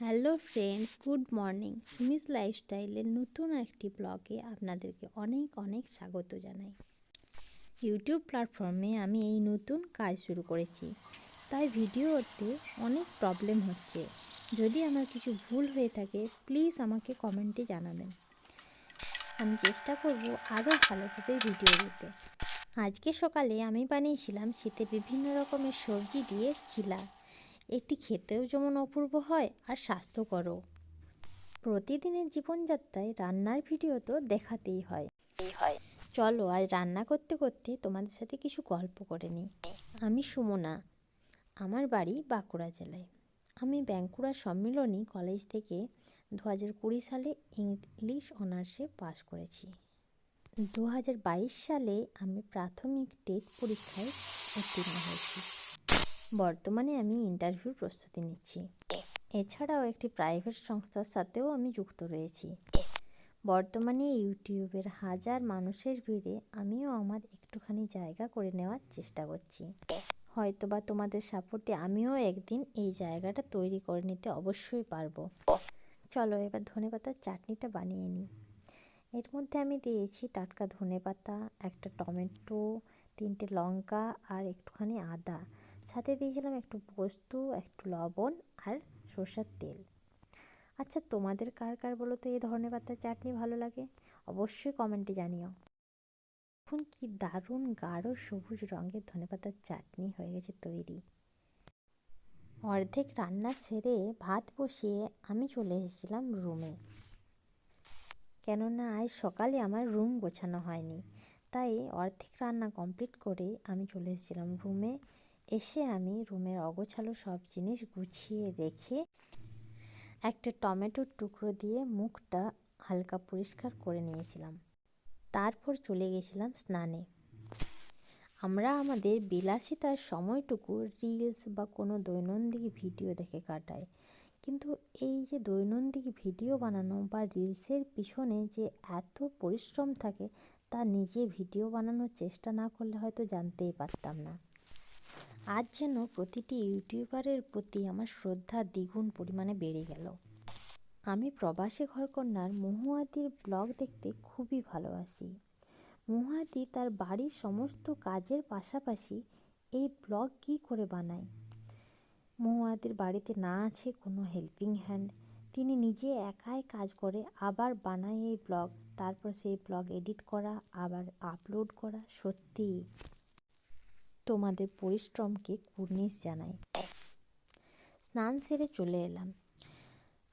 Hello friends, good morning. Sumis লাইফস্টাইলের নতুন একটি ব্লগে আপনাদেরকে অনেক অনেক স্বাগত জানাই। ইউটিউব প্ল্যাটফর্মে আমি এই নতুন কাজ শুরু করেছি। তাই ভিডিওতে অনেক প্রবলেম হচ্ছে। যদি আমার কিছু ভুল হয়ে থাকে, প্লিজ আমাকে কমেন্টে জানাবেন। আমি চেষ্টা করব আরও ভালোভাবে ভিডিও দিতে। আজকে সকালে আমি বানিয়েছিলাম শীতের বিভিন্ন রকমের সবজি দিয়ে চিলা এটি খেতেও যেমন অপূর্ব হয় আর স্বাস্থ্যকরও। প্রতিদিনের জীবনযাত্রায় রান্নার ভিডিও তো দেখাতেই হয়। হয় চলো আজ রান্না করতে করতে তোমাদের সাথে কিছু গল্প করে নিই। আমি সুমনা। আমার বাড়ি বাঁকুড়া জেলায়। আমি বাঁকুড়া সম্মিলনী কলেজ থেকে দু হাজার কুড়ি সালে ইংলিশ অনার্সে পাশ করেছি। দু হাজার বাইশ সালে আমি প্রাথমিক টেট পরীক্ষায় উত্তীর্ণ হয়েছি। বর্তমানে আমি ইন্টারভিউর প্রস্তুতি নিচ্ছি। এছাড়াও একটি প্রাইভেট সংস্থার সাথেও আমি যুক্ত রয়েছি। বর্তমানে ইউটিউবের হাজার মানুষের ভিড়ে আমিও আমার একটুখানি জায়গা করে নেওয়ার চেষ্টা করছি। হয়তোবা তোমাদের সাপোর্টে আমিও একদিন এই জায়গাটা তৈরি করে নিতে অবশ্যই পারব। চলো এবার ধনেপাতার চাটনিটা বানিয়ে নিই। এর মধ্যে আমি দিয়েছি টাটকা ধনেপাতা, একটা টমেটো, তিনটে লঙ্কা আর একটুখানি আদা। সাথে দিয়েছিলাম একটু পোস্ত, একটু লবণ আর সর্ষের তেল। আচ্ছা তোমাদের কার কার বলো তো এই ধরনের পাতার চাটনি ভালো লাগে? অবশ্যই কমেন্টে জানিও। এখন কি দারুণ গাঢ় সবুজ রঙের ধনেপাতার চাটনি হয়ে গেছে তৈরি। অর্ধেক রান্না সেরে ভাত বসিয়ে আমি চলে এসেছিলাম রুমে কেননা আজ সকালে আমার রুম গোছানো হয়নি। তাই অর্ধেক রান্না কমপ্লিট করে আমি চলে এসেছিলাম রুমে এসে আমি রুমের অগোছালো সব জিনিস গুছিয়ে রেখে একটা টমেটোর টুকরো দিয়ে মুখটা হালকা পরিষ্কার করে নিয়েছিলাম। তারপর চলে গেছিলাম স্নানে। আমরা আমাদের বিলাসিতার সময়টুকু রিলস বা কোনো দৈনন্দিন ভিডিও দেখে কাটাই। কিন্তু এই যে দৈনন্দিন ভিডিও বানানো বা রিলসের পিছনে যে এত পরিশ্রম থাকে, তা নিজে ভিডিও বানানোর চেষ্টা না করলে হয়তো জানতেই পারতাম না। আজ যেন প্রতিটি ইউটিউবারের প্রতি আমার শ্রদ্ধা দ্বিগুণ পরিমাণে বেড়ে গেল। আমি প্রবাসী ঘরকন্যার মহুয়াদির ব্লগ দেখতে খুবই ভালোবাসি। মহুয়াদি তার বাড়ির সমস্ত কাজের পাশাপাশি এই ব্লগ কী করে বানায়? মহুয়াদির বাড়িতে না আছে কোনো হেল্পিং হ্যান্ড তিনি নিজে একাই কাজ করে আবার বানায় এই ব্লগ। তারপর সেই ব্লগ এডিট করা, আবার আপলোড করা সত্যি তোমাদের পরিশ্রমকে কুর্নিশ জানাই স্নান সেরে চলে এলাম।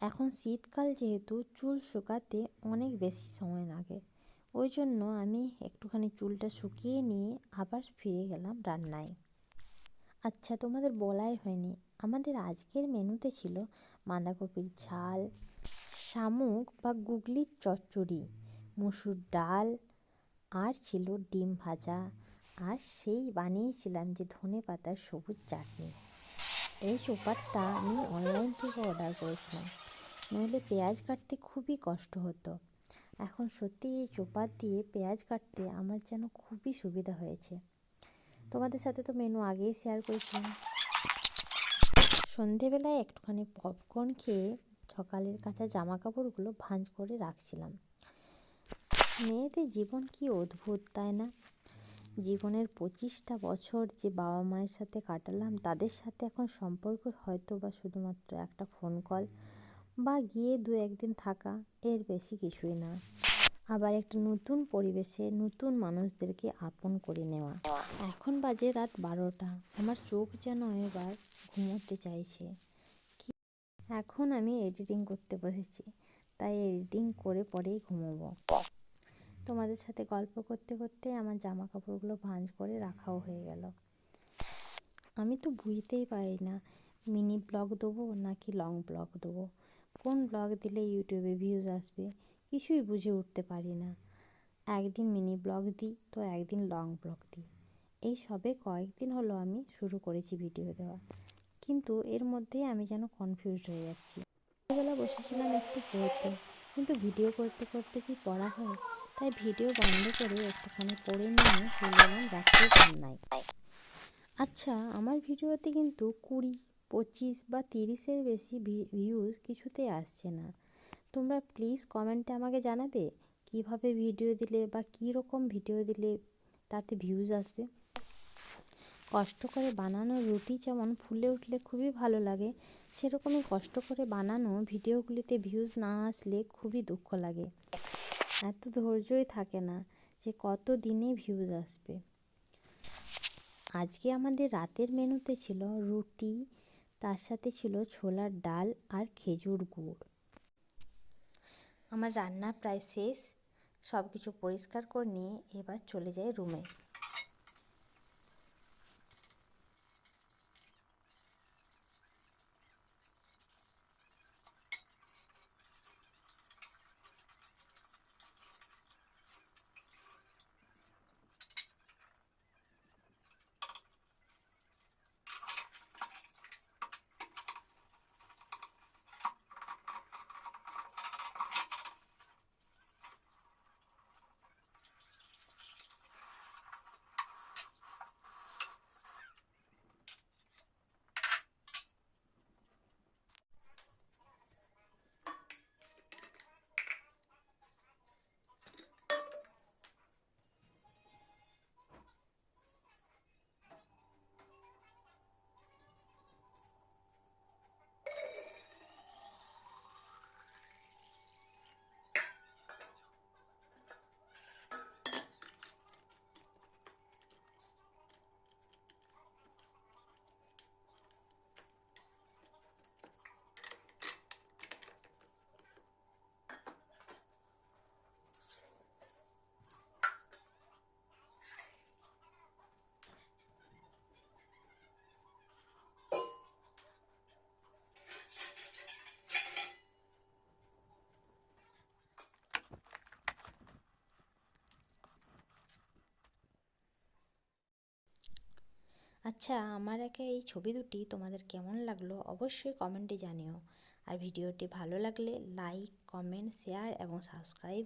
এখন শীতকাল যেহেতু, চুল শুকাতে অনেক বেশি সময় লাগে। ওই জন্য আমি একটুখানি চুলটা শুকিয়ে নিয়ে আবার ফিরে গেলাম রান্নায়। আচ্ছা তোমাদের বলাই হয়নি। আমাদের আজকের মেনুতে ছিল বাঁধাকপির ঝাল, শামুক বা গুগলির চচ্চড়ি, মুসুর ডাল, আর ছিল ডিম ভাজা। আর সেই বানিয়েছিলাম যে ধনে পাতার সবুজ চাটনি। এই চোপারটা আমি অনলাইন থেকে অর্ডার করেছিলাম। নইলে পেঁয়াজ কাটতে খুবই কষ্ট হতো। এখন সত্যি এই চোপার দিয়ে পেঁয়াজ কাটতে আমার যেন খুবই সুবিধা হয়েছে। তোমাদের সাথে তো মেনু আগেই শেয়ার করেছিলাম। সন্ধেবেলায় একটুখানি পপকর্ন খেয়ে সকালের কাঁচা জামা কাপড়গুলো ভাঁজ করে রাখছিলাম। মেয়েদের জীবন কি অদ্ভুত, তাই না? জীবনের পঁচিশটা বছর যে বাবা মায়ের সাথে কাটালাম, তাদের সাথে এখন সম্পর্ক হয়তো বা শুধুমাত্র একটা ফোন কল বা গিয়ে দু একদিন থাকা, এর বেশি কিছুই না। আবার একটা নতুন পরিবেশে নতুন মানুষদেরকে আপন করে নেওয়া। এখন বাজে রাত বারোটা, আমার চোখ যেন এবার ঘুমোতে চাইছে। এখন আমি এডিটিং করতে বসেছি, তাই এডিটিং করে পরেই ঘুমোবো। তোমাদের সাথে গল্প করতে করতে আমার জামা কাপড়গুলো ভাঁজ করে রাখাও হয়ে গেল। আমি তো বুঝতেই পারি না মিনি ব্লগ দেবো নাকি লং ব্লগ দেবো? কোন ব্লগ দিলে ইউটিউবে ভিউজ আসবে? কিছুই বুঝে উঠতে পারি না একদিন মিনি ব্লগ দিই, তো একদিন লং ব্লগ দিই। এই সবে কয়েকদিন হলো আমি শুরু করেছি ভিডিও দেওয়া। কিন্তু এর মধ্যেই আমি যেন কনফিউজ হয়ে যাচ্ছি। বসেছিলাম একটু পড়তে কিন্তু ভিডিও করতে করতে কি পড়া হয়? তাই ভিডিও বন্ধ করে একটুখানি পড়ে নিয়ে চলে এলাম রাত্রে রান্নায় আচ্ছা আমার ভিডিওতে কিন্তু কুড়ি, পঁচিশ বা তিরিশের বেশি ভিউজ কিছুতেই আসছে না। তোমরা প্লিজ কমেন্টে আমাকে জানাবে কীভাবে ভিডিও দিলে বা কী রকম ভিডিও দিলে তাতে ভিউজ আসবে। কষ্ট করে বানানো রুটি যেমন ফুলে উঠলে খুবই ভালো লাগে, সেরকমই কষ্ট করে বানানো ভিডিওগুলিতে ভিউজ না আসলে খুবই দুঃখ লাগে। এত ধৈর্যই থাকে না যে কত দিনে ভিউজ আসবে। আজকে আমাদের রাতের মেনুতে ছিল রুটি, তার সাথে ছিল ছোলার ডাল আর খেজুর গুড়। আমার রান্না প্রায় শেষ সব কিছু পরিষ্কার করে নিয়ে এবার চলে যাই রুমে আচ্ছা আমার একা এই ছবি দুটি তোমাদের কেমন লাগল অবশ্যই কমেন্টে জানিও। আর ভিডিওটি ভালো লাগলে লাইক, কমেন্ট, শেয়ার এবং সাবস্ক্রাইব